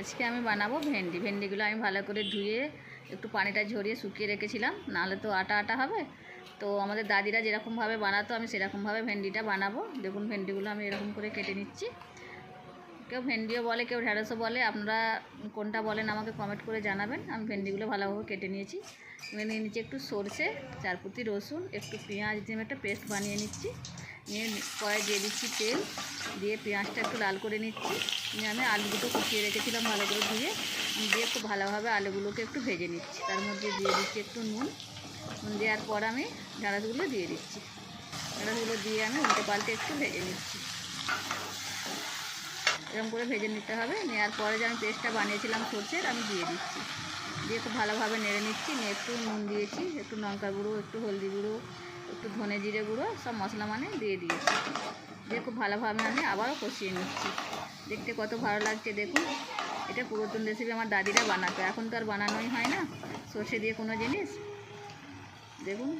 আজকে আমি বানাবো ভেন্ডি। ভেন্ডিগুলো আমি ভালো করে ধুয়ে, একটু পানিটা ঝরিয়ে শুকিয়ে রেখেছিলাম। নাহলে তো আটা আটা হবে। তো আমাদের দাদিরা যেরকমভাবে বানাতো, আমি সেরকমভাবে ভেন্ডিটা বানাবো। দেখুন, ভেন্ডিগুলো আমি এরকম করে কেটে নিচ্ছি। কেউ ভেন্ডিও বলে, কেউ ঢ্যাঁড়সও বলে, আপনারা কোনটা বলেন আমাকে কমেন্ট করে জানাবেন। আমি ভেন্ডিগুলো ভালোভাবে কেটে নিয়েছি। নিয়ে নিচ্ছি একটু সর্ষে চারপুতি রসুন, একটু পেঁয়াজ দিয়ে আমি একটা পেস্ট বানিয়ে নিচ্ছি। নিয়ে কড়াই দিয়ে দিচ্ছি তেল, দিয়ে পেঁয়াজটা একটু লাল করে নিচ্ছি। নিয়ে আমি আলু দুটো কুচিয়ে রেখেছিলাম ভালো করে ধুয়ে। দিয়ে একটু ভালোভাবে আলুগুলোকে একটু ভেজে নিচ্ছি। তার মধ্যে দিয়ে দিচ্ছি একটু নুন। নুন দেওয়ার পর আমি ঢাঁড়াসগুলো দিয়ে দিচ্ছি। ঢাঁড়াসগুলো দিয়ে আমি উল্টে পাল্টে একটু ভেজে নিচ্ছি। এরকম করে ভেজে নিতে হবে। নেওয়ার পরে যে আমি পেস্টটা বানিয়েছিলাম সর্ষের, আমি দিয়ে দিচ্ছি। দিয়ে খুব ভালোভাবে নেড়ে নিচ্ছি, নিয়ে একটু নুন দিয়েছি, একটু লঙ্কা গুঁড়ো, একটু হলদি গুঁড়ো, একটু ধনে জিরে গুঁড়ো, সব মশলা মানে দিয়ে দিয়েছি। দিয়ে খুব ভালোভাবে আমি আবারও কষিয়ে নিচ্ছি। দেখতে কত ভালো লাগছে, দেখুন। এটা পুরাতন রেসিপি আমার দাদিরা বানাতো, এখন তো আর বানানোই হয় না। সর্ষে দিয়ে কোনো জিনিস? দেখুন,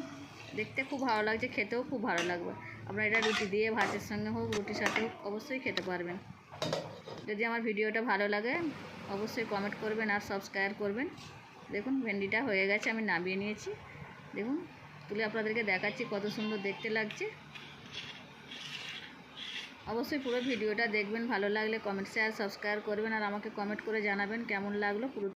দেখতে খুব ভালো লাগছে, খেতেও খুব ভালো লাগবে। আপনারা এটা রুটি দিয়ে, ভাতের সঙ্গে হোক, রুটির সাথে হোক, অবশ্যই খেতে পারবেন। যদি আমার ভিডিওটা ভালো লাগে, অবশ্যই কমেন্ট করবেন আর সাবস্ক্রাইব করবেন। দেখুন, ভেন্ডিটা হয়ে গেছে, আমি নামিয়ে নিয়েছি। দেখুন, তুলে আপনাদেরকে দেখাচ্ছি কত সুন্দর দেখতে লাগছে। অবশ্যই পুরো ভিডিওটা দেখবেন, ভালো লাগলে কমেন্ট শেয়ার সাবস্ক্রাইব করবেন আর আমাকে কমেন্ট করে জানাবেন কেমন লাগল পুরো